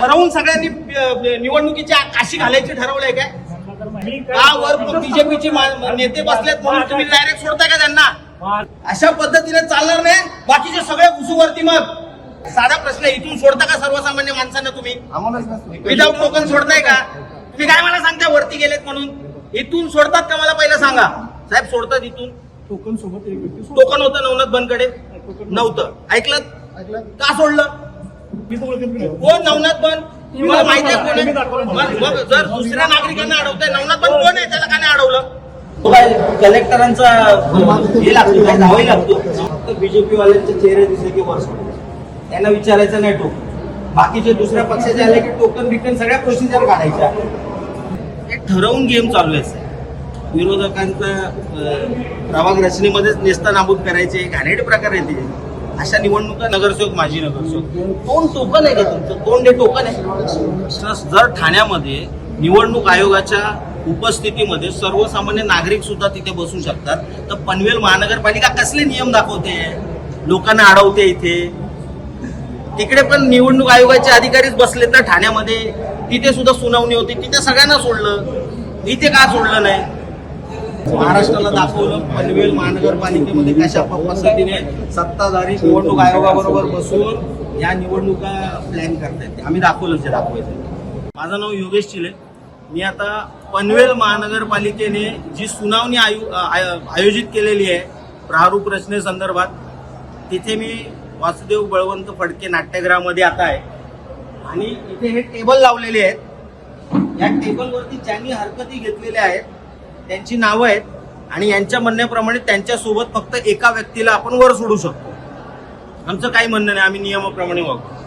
ठरवून सगळ्यांनी निवडणुकीची काशी घालायची ठरवलंय काय? का वर बीजेपीचे नेते बसलेत म्हणून तुम्ही डायरेक्ट सोडताय का त्यांना? अशा पद्धतीने चालणार नाही. बाकीचे सगळे घुसूवरती मग साधा प्रश्न इथून सोडता का सर्वसामान्य माणसांना तुम्ही? विदाऊट टोकन सोडताय का? तुम्ही काय मला सांगता वरती गेलेत म्हणून? इथून सोडतात का मला पहिलं सांगा? साहेब सोडतात इथून. टोकन सोबत एक व्यक्ती टोकन होतं नवनाथ बनकडे नव्हतं. ऐकलं का सोडलं मी तर ओळखत नाही. कोण नवनाथ बन तुम्हाला माहिती आहे कोण आहे? जर दुसऱ्या नागरिकांना अडवतंय नवनाथ बन कोण आहे? त्याला का नाही अडवलं? कलेक्टरांचा हे लागतो काय नावही लागतो. फक्त बीजेपी वाल्यांचे चेहरे दिसले की वर सोडायचे. त्यांना विचारायचं नाही टोकन. बाकीचे दुसऱ्या पक्षाचे आले की टोकन बिकन सगळ्या प्रोसिजर काढायच्या. हे ठरवून गेम चालू आहे. विरोधकांचा प्रभाग रचनेमध्येच नेस्ता नाबूद करायचे घाणेरडे प्रकार आहे ते. अशा निवडणुका नगरसेवक माजी नगरसेवक. कोण टोकन आहे का तुमचं? कोण हे टोकन आहे? जर ठाण्यामध्ये निवडणूक आयोगाच्या उपस्थितीमध्ये सर्वसामान्य नागरिक सुद्धा तिथे बसू शकतात तर पनवेल महानगरपालिका कसले नियम दाखवते? लोकांना अडवते इथे. तिकडे पण निवडणूक आयोगाचे अधिकारीच बसले तर ठाण्यामध्ये. तिथे सुद्धा सुनावणी होती. तिथे सगळ्यांना सोडलं. इथे का सोडलं नाही? महाराष्ट्राला दाखवलं पनवेल महानगरपालिकेमध्ये कशा पद्धतीने सत्ताधारी निवडणूक आयोगाबरोबर बसून या निवडणुका प्लॅन करतायत आम्ही दाखवलं जे दाखवायचं. माझं नाव योगेश चिले. मी आता पनवेल महानगरपालिकेने जी सुनावणी आयो आय- आयोजित केलेली आहे प्रारूप रचनेसंदर्भात तिथे मी वासुदेव बळवंत फडके नाट्यगृहामध्ये आता आहे. आणि इथे हे टेबल लावलेले आहेत. या टेबलवरती ज्यांनी हरकती घेतलेल्या आहेत त्यांची नावं आहेत आणि यांच्या म्हणण्याप्रमाणे त्यांच्यासोबत फक्त एका व्यक्तीला आपण वर सोडू शकतो. आमचं काही म्हणणं नाही आम्ही नियमाप्रमाणे वागतो